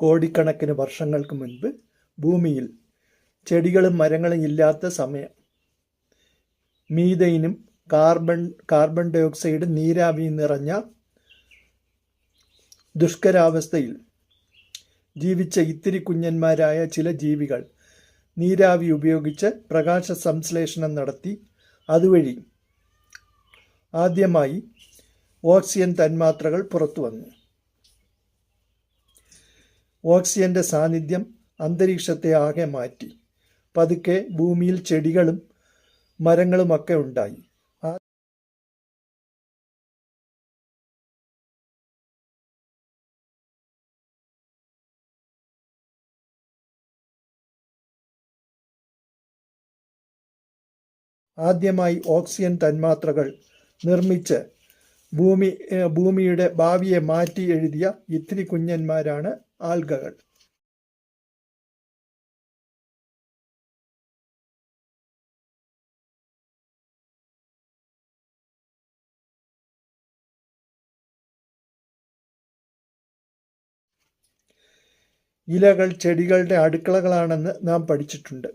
കോടിക്കണക്കിന് വർഷങ്ങൾക്ക് മുൻപ് ഭൂമിയിൽ ചെടികളും മരങ്ങളും ഇല്ലാത്ത സമയം മീതൈനും കാർബൺ കാർബൺ ഡൈ ഓക്സൈഡ് നീരാവി നിറഞ്ഞ ദുഷ്കരാവസ്ഥയിൽ ജീവിച്ച ഇത്തിരി കുഞ്ഞന്മാരായ ചില ജീവികൾ നീരാവി ഉപയോഗിച്ച് പ്രകാശ സംശ്ലേഷണം നടത്തി. അതുവഴി ആദ്യമായി ഓക്സിജൻ തന്മാത്രകൾ പുറത്തു വന്നു ഓക്സിജന്റെ സാന്നിധ്യം അന്തരീക്ഷത്തെ ആകെ മാറ്റി. പതുക്കെ ഭൂമിയിൽ ചെടികളും മരങ്ങളുമൊക്കെ ഉണ്ടായി. ആദ്യമായി ഓക്സിജൻ തന്മാത്രകൾ നിർമ്മിച്ച് ഭൂമി ഭൂമിയുടെ ഭാവിയെ മാറ്റി എഴുതിയ ഇത്തിരി കുഞ്ഞന്മാരാണ് ആൽഗകൾ. ഇലകൾ ചെടികളുടെ അടുക്കളകളാണെന്ന് നാം പഠിച്ചിട്ടുണ്ട്.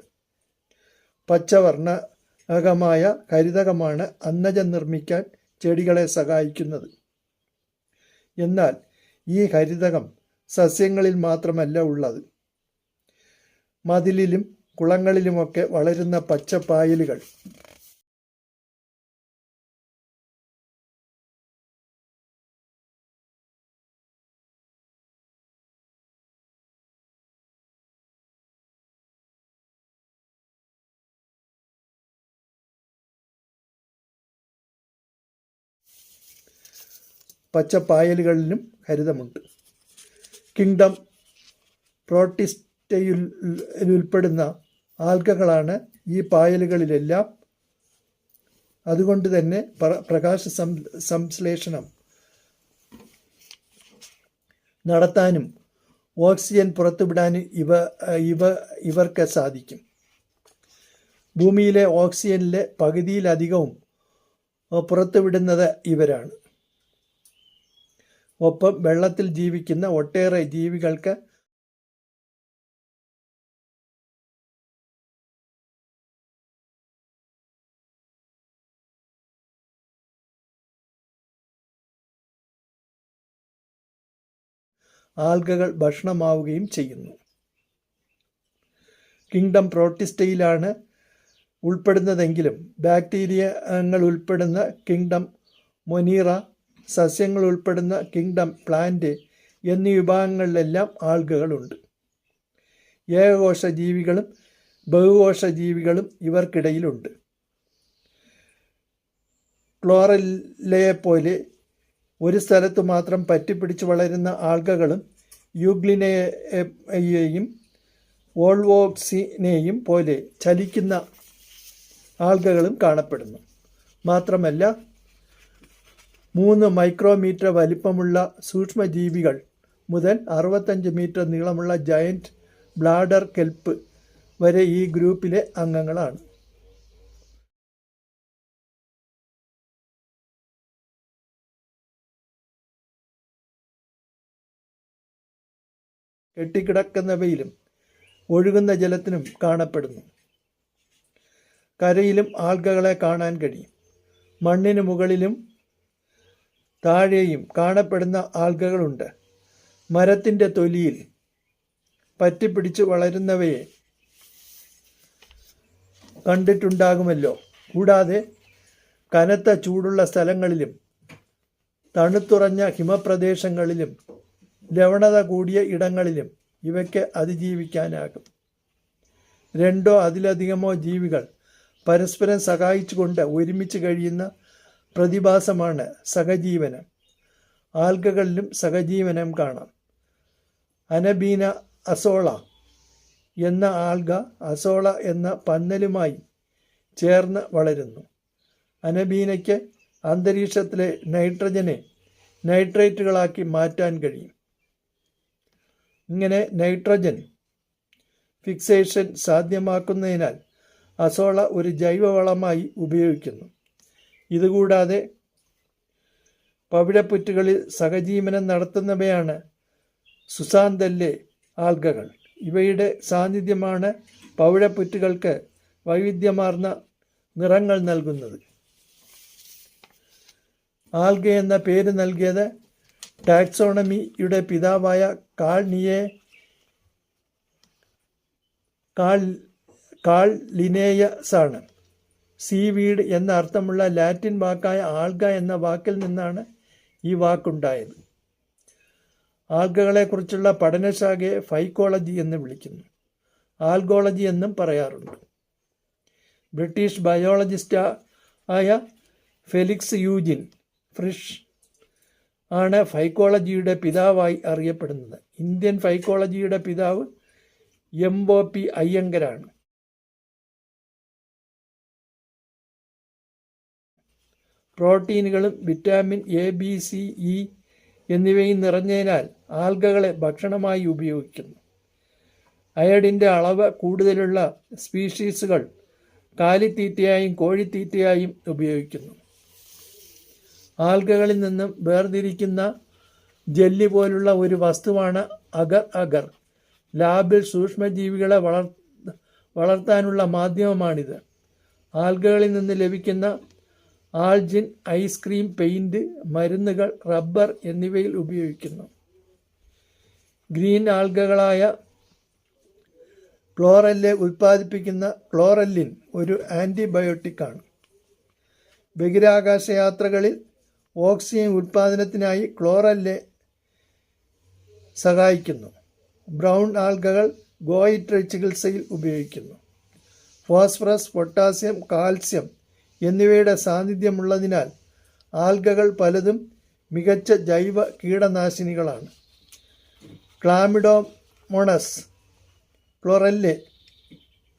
പച്ചവർണകമായ കരിതകമാണ് അന്നജം നിർമ്മിക്കാൻ ചെടികളെ സഹായിക്കുന്നത്. എന്നാൽ ഈ ഹരിതകം സസ്യങ്ങളിൽ മാത്രമല്ല ഉള്ളത്. മതിലിലും കുളങ്ങളിലുമൊക്കെ വളരുന്ന പച്ചപ്പായലുകൾ പച്ചപ്പായലുകളിലും ഹരിതമുണ്ട്. കിങ്ഡം പ്രോട്ടിസ്റ്റയിൽ ഉൾപ്പെടുന്ന ആൽഗകളാണ് ഈ പായലുകളിലെല്ലാം. അതുകൊണ്ട് തന്നെ പ്ര- പ്രകാശ സംശ്ലേഷണം നടത്താനും ഓക്സിജൻ പുറത്തുവിടാനും ഇവ ഇവ ഇവർക്ക് സാധിക്കും. ഭൂമിയിലെ ഓക്സിജനിലെ പകുതിയിലധികവും പുറത്തുവിടുന്നത് ഇവരാണ്. ഒപ്പം വെള്ളത്തിൽ ജീവിക്കുന്ന ഒട്ടേറെ ജീവികൾക്ക് ആൽഗകൾ ഭക്ഷണമാവുകയും ചെയ്യുന്നു. കിങ്ഡം പ്രോട്ടിസ്റ്റയിലാണ് ഉൾപ്പെടുന്നതെങ്കിലും ബാക്ടീരിയങ്ങൾ ഉൾപ്പെടുന്ന കിങ്ഡം മൊനീറ സസ്യങ്ങൾ ഉൾപ്പെടുന്ന കിങ്ഡം പ്ലാന്റ് എന്നീ വിഭാഗങ്ങളിലെല്ലാം ആൽഗകളുണ്ട് ഏകകോശ ജീവികളും ബഹുകോശ ജീവികളും ഇവർക്കിടയിലുണ്ട്. ക്ലോറല്ലയെ പോലെ ഒരു സ്ഥലത്ത് മാത്രം പറ്റിപ്പിടിച്ച് വളരുന്ന ആൽഗകളും യുഗ്ലിനെയും വോൾവോക്സിനെയും പോലെ ചലിക്കുന്ന ആൽഗകളും കാണപ്പെടുന്നു. മാത്രമല്ല മൂന്ന് മൈക്രോമീറ്റർ വലിപ്പമുള്ള സൂക്ഷ്മജീവികൾ മുതൽ അറുപത്തഞ്ച് മീറ്റർ നീളമുള്ള ജയന്റ് ബ്ലാഡർ കെൽപ്പ് വരെ ഈ ഗ്രൂപ്പിലെ അംഗങ്ങളാണ്. കെട്ടിക്കിടക്കുന്നവയിലും ഒഴുകുന്ന ജലത്തിനും കാണപ്പെടുന്നു. കരയിലും ആൽഗകളെ കാണാൻ കഴിയും. മണ്ണിന് മുകളിലും താഴെയും കാണപ്പെടുന്ന ആൽഗകളുണ്ട്. മരത്തിന്റെ തൊലിയിൽ പറ്റിപ്പിടിച്ച് വളരുന്നവയെ കണ്ടിട്ടുണ്ടാകുമല്ലോ. കൂടാതെ കനത്ത ചൂടുള്ള സ്ഥലങ്ങളിലും തണുത്തുറഞ്ഞ ഹിമപ്രദേശങ്ങളിലും ലവണത കൂടിയ ഇടങ്ങളിലും ഇവയ്ക്ക് അതിജീവിക്കാനാകും. രണ്ടോ അതിലധികമോ ജീവികൾ പരസ്പരം സഹായിച്ചുകൊണ്ട് ഒരുമിച്ച് കഴിയുന്ന പ്രതിഭാസമാണ് സഹജീവനം. ആൽഗകളിലും സഹജീവനം കാണാം. അനബീന അസോള എന്ന ആൽഗ അസോള എന്ന പന്നലുമായി ചേർന്ന് വളരുന്നു. അനബീനയ്ക്ക് അന്തരീക്ഷത്തിലെ നൈട്രജനെ നൈട്രേറ്റുകളാക്കി മാറ്റാൻ കഴിയും. ഇങ്ങനെ നൈട്രജൻ ഫിക്സേഷൻ സാധ്യമാക്കുന്നതിനാൽ അസോള ഒരു ജൈവവളമായി ഉപയോഗിക്കുന്നു. ഇതുകൂടാതെ പവിഴപ്പുറ്റുകളിൽ സഹജീവനം നടത്തുന്നവയാണ് സുസാന്തല്ലെ ആൽഗകൾ. ഇവയുടെ സാന്നിധ്യമാണ് പവിഴപ്പുറ്റുകൾക്ക് വൈവിധ്യമാർന്ന നിറങ്ങൾ നൽകുന്നത്. ആൽഗ എന്ന പേര് നൽകിയത് ടാക്സോണമിയുടെ പിതാവായ കാൾ നിയെ കാൾ കാൾ ലിനേയസ് ആണ്. സീവീഡ് എന്ന അർത്ഥമുള്ള ലാറ്റിൻ വാക്കായ ആൾഗ എന്ന വാക്കിൽ നിന്നാണ് ഈ വാക്കുണ്ടായത്. ആൽഗകളെക്കുറിച്ചുള്ള പഠനശാഖയെ ഫൈക്കോളജി എന്ന് വിളിക്കുന്നു. ആൽഗോളജി എന്നും പറയാറുണ്ട്. ബ്രിട്ടീഷ് ബയോളജിസ്റ്റ ആയ ഫെലിക്സ് യൂജിൻ ഫ്രിഷ് ആണ് ഫൈക്കോളജിയുടെ പിതാവായി അറിയപ്പെടുന്നത്. ഇന്ത്യൻ ഫൈക്കോളജിയുടെ പിതാവ് എം ഒ പി അയ്യങ്കരാണ്. പ്രോട്ടീനുകളും vitamin A B C E എന്നിവയും നിറഞ്ഞതിനാൽ ആൽഗകളെ ഭക്ഷണമായി ഉപയോഗിക്കുന്നു. അയഡിന്റെ അളവ് കൂടുതലുള്ള സ്പീഷീസുകൾ കാലിത്തീറ്റയായും കോഴിത്തീറ്റയായും ഉപയോഗിക്കുന്നു. ആൽഗകളിൽ നിന്നും വേർതിരിക്കുന്ന ജെല്ലി പോലുള്ള ഒരു വസ്തുവാണ് അഗർ അഗർ. ലാബിൽ സൂക്ഷ്മജീവികളെ വളർ വളർത്താനുള്ള മാധ്യമമാണിത്. ആൽഗകളിൽ നിന്ന് ലഭിക്കുന്ന ആൾജിൻ ഐസ്ക്രീം പെയിന്റ് മരുന്നുകൾ റബ്ബർ എന്നിവയിൽ ഉപയോഗിക്കുന്നു. ഗ്രീൻ ആൽഗകളായ ക്ലോറല്ലെ ഉൽപ്പാദിപ്പിക്കുന്ന ക്ലോറല്ലിൻ ഒരു ആന്റിബയോട്ടിക്കാണ് ബഹിരാകാശ യാത്രകളിൽ ഓക്സിജൻ ഉൽപ്പാദനത്തിനായി ക്ലോറല്ലെ സഹായിക്കുന്നു. ബ്രൗൺ ആൽഗകൾ ഗോയിറ്റർ ചികിത്സയിൽ ഉപയോഗിക്കുന്നു. ഫോസ്ഫറസ് പൊട്ടാസ്യം കാൽസ്യം എന്നിവയുടെ സാന്നിധ്യമുള്ളതിനാൽ ആൽഗകൾ പലതും മികച്ച ജൈവ കീടനാശിനികളാണ്. ക്ലാമിഡോമോണസ് ക്ലൊറല്ല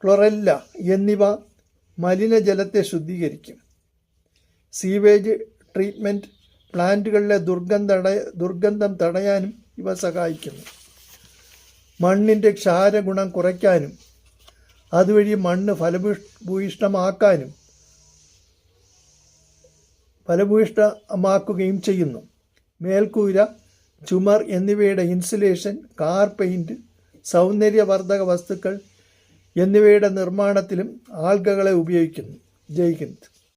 ക്ലൊറല്ല എന്നിവ മലിനജലത്തെ ശുദ്ധീകരിക്കും. സീവേജ് ട്രീറ്റ്മെന്റ് പ്ലാന്റുകളിലെ ദുർഗന്ധ ദുർഗന്ധം തടയാനും ഇവ സഹായിക്കുന്നു. മണ്ണിന്റെ ക്ഷാരഗുണം കുറയ്ക്കാനും അതുവഴി മണ്ണ് ഫലഭൂയിഷ്ടമാക്കാനും ഫലഭൂയിഷ്ടമാക്കുകയും ചെയ്യുന്നു. മേൽക്കൂര ചുമർ എന്നിവയുടെ ഇൻസുലേഷൻ കാർ പെയിന്റ് സൗന്ദര്യവർദ്ധക വസ്തുക്കൾ എന്നിവയുടെ നിർമ്മാണത്തിലും ആൽഗകളെ ഉപയോഗിക്കുന്നു ജയ് ഹിന്ദ്